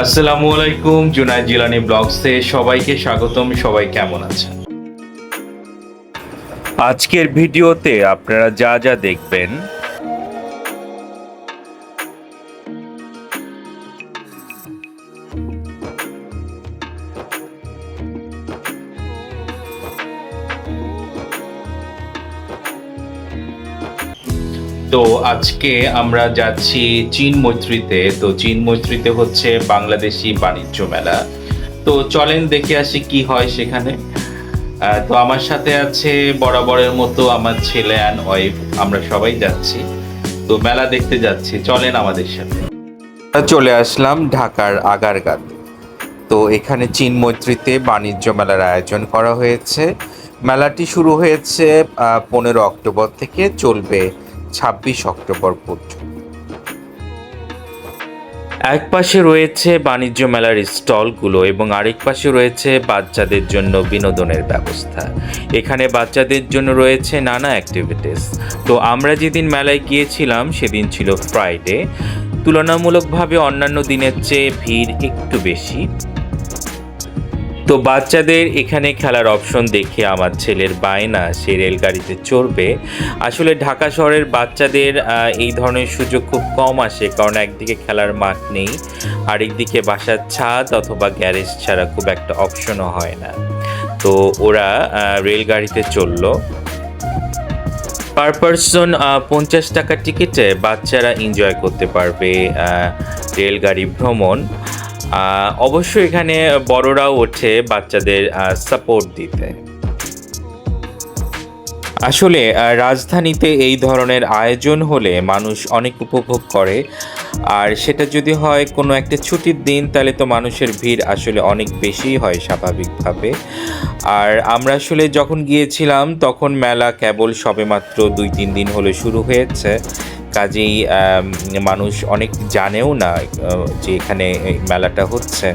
আসসালামু আলাইকুম জুনায় জিলানি ব্লগসে সবাইকে স্বাগতম, সবাই কেমন আছেন? আজকের ভিডিওতে আপনারা যা যা দেখবেন তো আজকে আমরা যাচ্ছি চীন মৈত্রীতে। তো চীন মৈত্রীতে হচ্ছে বাংলাদেশি বাণিজ্য মেলা। তো চলেন দেখে আসি কি হয় সেখানে। তো আমার সাথে আছে বরাবরের মতো আমার ছেলে অ্যান্ড ওয়াইফ আমরা সবাই যাচ্ছি। তো মেলা দেখতে যাচ্ছি। চলেন আমাদের সাথে। চলে আসলাম ঢাকার আগারগাঁতে। তো এখানে চীন মৈত্রীতে বাণিজ্য মেলার আয়োজন করা হয়েছে। মেলাটি শুরু হয়েছে পনেরো অক্টোবর থেকে চলবে ছাব্বিশ অক্টোবর পর্যন্ত। এক পাশে রয়েছে বাণিজ্য মেলার স্টলগুলো এবং আরেক পাশে রয়েছে বাচ্চাদের জন্য বিনোদনের ব্যবস্থা। এখানে বাচ্চাদের জন্য রয়েছে নানা অ্যাক্টিভিটিস তো আমরা যেদিন মেলায় গিয়েছিলাম, সেদিন ছিল ফ্রাইডে তুলনামূলকভাবে অন্যান্য দিনের চেয়ে ভিড় একটু বেশি। তো বাচ্চাদের এখানে খেলার অপশন দেখে আমার ছেলের বায়না, সে রেলগাড়িতে চড়বে। আসলে ঢাকা শহরের বাচ্চাদের এই ধরনের সুযোগ খুব কম আসে, কারণ একদিকে খেলার মাঠ নেই, আরেকদিকে বাসার ছাদ অথবা গ্যারেজ ছাড়া খুব একটা অপশনও হয় না। তো ওরা রেলগাড়িতে চলল পার পারসন পঞ্চাশ টাকার টিকিটে বাচ্চারা এনজয় করতে পারবে রেলগাড়ি ভ্রমণ। অবশ্য এখানে বড়রাও ওঠে বাচ্চাদের সাপোর্ট দিতে। আসলে রাজধানীতে এই ধরনের আয়োজন হলে মানুষ অনেক উপভোগ করে। আর সেটা যদি হয় কোনো একটা ছুটির দিন, তাহলে তো মানুষের ভিড় আসলে অনেক বেশি হয় স্বাভাবিকভাবে। আর আমরা আসলে যখন গিয়েছিলাম, তখন মেলা কেবল সবেমাত্র দুই তিন দিন হলে শুরু হয়েছে। কাজেই মানুষ অনেক জানেও না যে এখানে মেলাটা হচ্ছে।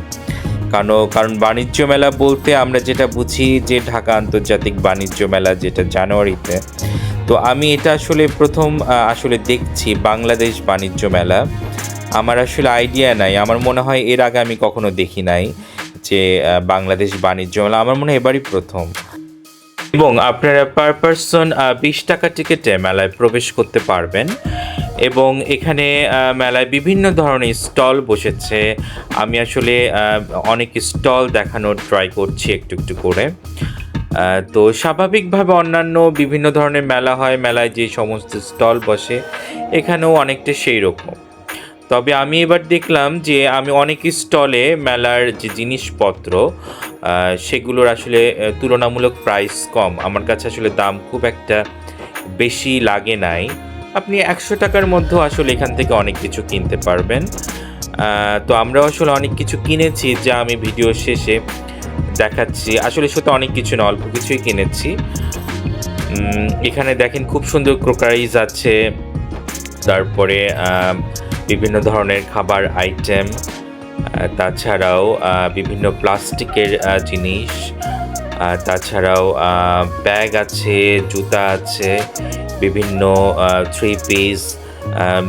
কারণ কারণ বাণিজ্য মেলা বলতে আমরা যেটা বুঝি যে ঢাকা আন্তর্জাতিক বাণিজ্য মেলা যেটা জানুয়ারিতে। তো আমি এটা আসলে প্রথম আসলে দেখছি বাংলাদেশ বাণিজ্য মেলা। আমার আসলে আইডিয়া নাই। আমার মনে হয় এর আগে আমি কখনো দেখি নাই যে বাংলাদেশ বাণিজ্য মেলা। আমার মনে হয় এবারই প্রথম। এবং আপনারা পার পারসন বিশ টাকা টিকিটে মেলায় প্রবেশ করতে পারবেন। এবং এখানে মেলায় বিভিন্ন ধরনের স্টল বসেছে। আমি আসলে অনেক স্টল দেখানোর ট্রাই করছি একটু একটু করে। তো স্বাভাবিকভাবে অন্যান্য বিভিন্ন ধরনের মেলা হয়, মেলায় যে সমস্ত স্টল বসে, এখানেও অনেকটা সেই রকম। তবে আমি এবার দেখলাম যে আমি অনেক স্টলে মেলার যে জিনিসপত্র সেগুলোর আসলে তুলনামূলক প্রাইস কম। আমার কাছে আসলে দাম খুব একটা বেশি লাগে নাই। আপনি একশো টাকার মধ্যেও আসলে এখান থেকে অনেক কিছু কিনতে পারবেন। তো আমরা আসলে অনেক কিছু কিনেছি যা আমি ভিডিও শেষে দেখাচ্ছি। আসলে সেটা অনেক কিছু না, অল্প কিছুই কিনেছি। এখানে দেখেন খুব সুন্দর ক্রোকারিজ আছে। তারপরে বিভিন্ন ধরনের খাবার আইটেম তাছাড়াও বিভিন্ন প্লাস্টিকের জিনিস তাছাড়াও ব্যাগ আছে, জুতা আছে, বিভিন্ন থ্রি পিস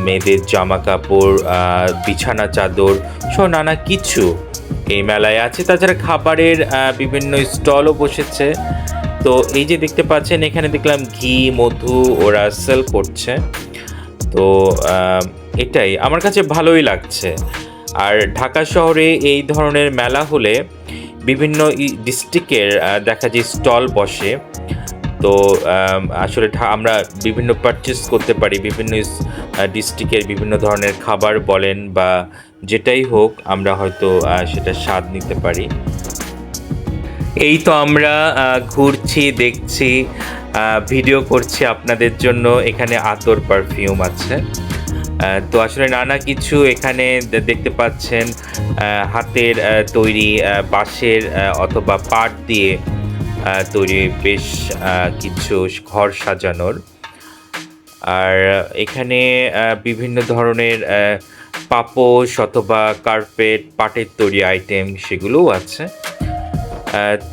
মেয়েদের জামা কাপড় বিছানা চাদর সব নানা কিছু এই মেলায় আছে। তাছাড়া খাবারের বিভিন্ন স্টলও বসেছে। তো এই যে দেখতে পাচ্ছেন, এখানে দেখলাম ঘি, মধু ওরা সেল করছে। তো এটাই। আমার কাছে ভালোই লাগছে। আর ঢাকা শহরে এই ধরনের মেলা হলে বিভিন্ন ডিস্ট্রিক্টের দেখা যায় স্টল বসে। তো আসলে আমরা বিভিন্ন পারচেস করতে পারি, বিভিন্ন ডিস্ট্রিক্টের বিভিন্ন ধরনের খাবার বলেন বা যেটাই হোক, আমরা হয়তো সেটা স্বাদ নিতে পারি। এই তো আমরা ঘুরছি, দেখছি ভিডিও করছি আপনাদের জন্য। এখানে আতর পারফিউম আছে। তো আসলে নানা কিছু এখানে দেখতে পাচ্ছেন হাতের তৈরি বাঁশের অথবা পাট দিয়ে তৈরি বেশ কিছু ঘর সাজানোর। আর এখানে বিভিন্ন ধরনের পাপোশ অথবা কার্পেট, পাটের তৈরি আইটেম সেগুলোও আছে।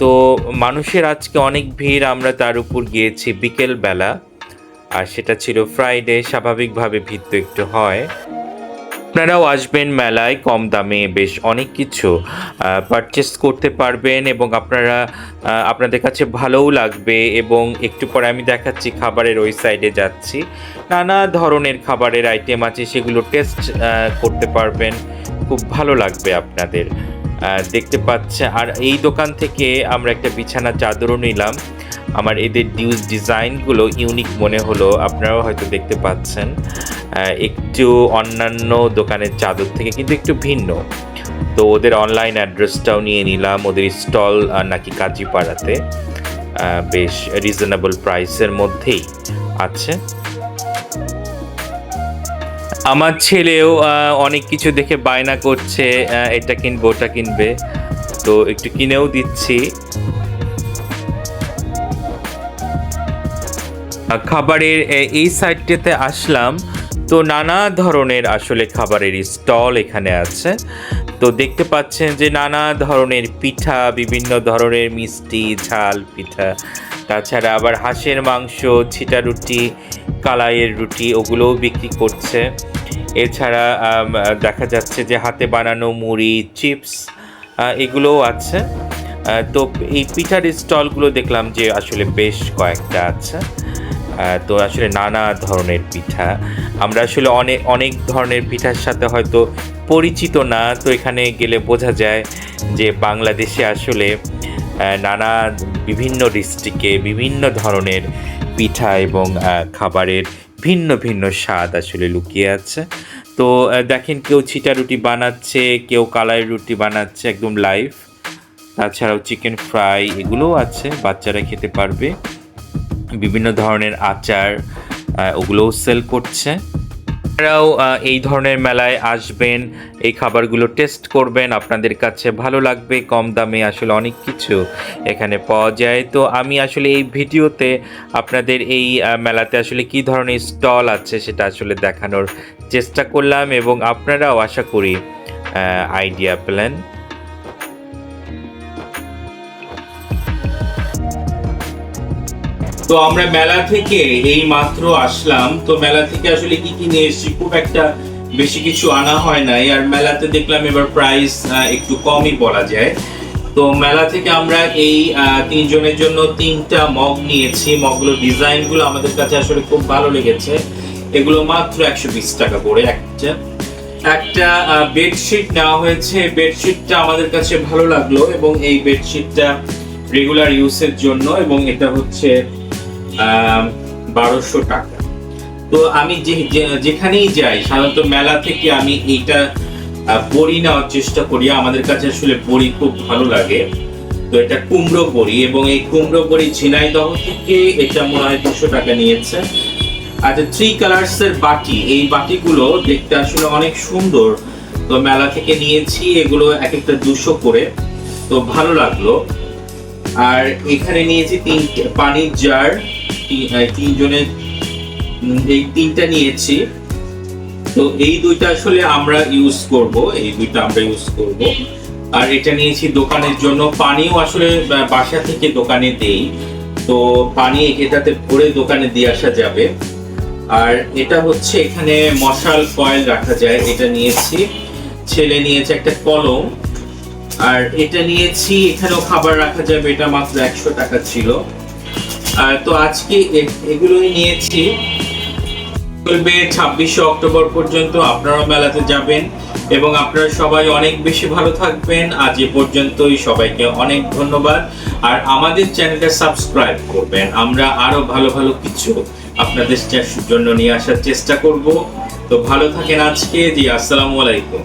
তো মানুষের আজকে অনেক ভিড়, আমরা তার উপর গিয়েছি বিকেলবেলা। আর সেটা ছিল ফ্রাইডে স্বাভাবিকভাবে ভিত্ত একটু হয়। আপনারাও আসবেন মেলায়, কম দামে বেশ অনেক কিছু পারচেস করতে পারবেন এবং আপনারা আপনাদের কাছে ভালোও লাগবে এবং একটু পরে আমি দেখাচ্ছি খাবারের ওই সাইডে যাচ্ছি। নানা ধরনের খাবারের আইটেম আছে, সেগুলো টেস্ট করতে পারবেন। খুব ভালো লাগবে আপনাদের। দেখতে পাচ্ছে আর এই দোকান থেকে আমরা একটা বিছানা চাদরও নিলাম। আমার এদের ডিউজ ডিজাইনগুলো ইউনিক মনে হলো। আপনারাও হয়তো দেখতে পাচ্ছেন। একটু অন্যান্য দোকানের চাদর থেকে কিন্তু একটু ভিন্ন। তো ওদের অনলাইন অ্যাড্রেসটাও নিয়ে নিলাম। ওদের স্টল নাকি কাজীপাড়াতে। বেশ রিজনেবল প্রাইসের মধ্যেই আছে। আমার ছেলেও অনেক কিছু দেখে বায়না করছে। এটা কিনবো, ওটা কিনবে। তো একটু কিনেও দিচ্ছি। খাবারের এই সাইডটাতে আসলাম। তো নানা ধরনের আসলে খাবারের স্টল এখানে আছে। তো দেখতে পাচ্ছেন যে নানা ধরনের পিঠা, বিভিন্ন ধরনের মিষ্টি, ঝাল পিঠা। তাছাড়া আবার হাঁসের মাংস, ছিটা রুটি, কালাইয়ের রুটি ওগুলোও বিক্রি করছে। এছাড়া দেখা যাচ্ছে যে হাতে বানানো মুড়ি, চিপস এগুলোও আছে। তো এই পিঠার স্টলগুলো দেখলাম যে আসলে বেশ কয়েকটা আছে। তো আসলে নানা ধরনের পিঠা। আমরা আসলে অনেক অনেক ধরনের পিঠার সাথে হয়তো পরিচিত না, তো এখানে গেলে বোঝা যায় যে বাংলাদেশে আসলে নানা বিভিন্ন ডিস্ট্রিক্টে বিভিন্ন ধরনের পিঠা এবং খাবারের ভিন্ন ভিন্ন স্বাদ আসলে লুকিয়ে আছে। তো দেখেন কেউ ছিটা রুটি বানাচ্ছে, কেউ কালাই রুটি বানাচ্ছে একদম লাইভ তাছাড়াও চিকেন ফ্রাই এগুলোও আছে, বাচ্চারা খেতে পারবে। বিভিন্ন ধরনের আচার ওগুলোও সেল করছে। আপনারাও এই ধরনের মেলায় আসবেন, এই খাবারগুলো টেস্ট করবেন, আপনাদের কাছে ভালো লাগবে, কম দামে আসলে অনেক কিছু এখানে পাওয়া যায়। তো আমি আসলে এই ভিডিওতে আপনাদের এই মেলাতে আসলে কি ধরনের স্টল আছে সেটা আসলে দেখানোর চেষ্টা করলাম এবং আপনারাও আশা করি আইডিয়া পেলেন। তো আমরা মেলা থেকে এই মাত্র আসলাম। তো মেলা থেকে আসলে কি কি নিয়ে এসেছি? খুব একটা বেশি কিছু আনা হয় নাই। আর মেলাতে দেখলাম এবার প্রাইস একটু কমই বলা যায়। তো মেলা থেকে আমরা এই তিনজনের জন্য তিনটা মগ নিয়েছি। মগগুলো ডিজাইনগুলো আমাদের কাছে আসলে খুব ভালো লেগেছে। এগুলো মাত্র একশো বিশ টাকা করে একটা। একটা বেডশিট নেওয়া হয়েছে। বেডশিটটা আমাদের কাছে ভালো লাগল এবং এই বেডশিটটা রেগুলার ইউজের জন্য এবং এটা হচ্ছে বারোশো টাকা। তো আমি যেখানেই যাই, সাধারণত মেলা থেকে আমি এইটা বড়ি নেওয়ার চেষ্টা করি। আমাদের কাছে আসলে বড়ি খুব ভালো লাগে। তো এটা কুমড়ো বড়ি এবং এই কুমড়ো বড়ি ঝিনাইদহ থেকে এটা মনে হয় দুশো টাকা নিয়েছে। আচ্ছা থ্রি কালার্স এর বাটি। এই বাটিগুলো দেখতে আসলে অনেক সুন্দর। তো মেলা থেকে নিয়েছি, এগুলো এক একটা দুশো করে। তো ভালো লাগল। আর এখানে নিয়েছি তিন পানির জার তিনজনের এই তিনটা নিয়েছি। তো এই দুইটা আসলে আমরা ইউজ করব, এই দুইটা আমরা ইউজ করব। আর এটা নিয়েছি দোকানের জন্য। পানিও আসলে বাসা থেকে দোকানে দেই। তো পানি এটাতে ভরে দোকানে দিয়ে আসা যাবে। আর এটা হচ্ছে এখানে মশাল ফয়েল রাখা যায়, এটা নিয়েছি। ছেলে নিয়েছে একটা কলম। আর এটা নিয়েছি, এখানেও খাবার রাখা যাবে, এটা মাত্র একশো টাকা ছিল। তো আজকে এগুলোই নিয়েছি। চলবে ছাব্বিশে অক্টোবর পর্যন্ত আপনারাও মেলাতে যাবেন এবং আপনারা সবাই অনেক বেশি ভালো থাকবেন। আজ এ পর্যন্তই সবাইকে অনেক ধন্যবাদ। আর আমাদের চ্যানেলটা সাবস্ক্রাইব করবেন। আমরা আরও ভালো ভালো কিছু আপনাদের জন্য নিয়ে আসার চেষ্টা করব। তো ভালো থাকেন আজকে। জি, আসসালামু আলাইকুম।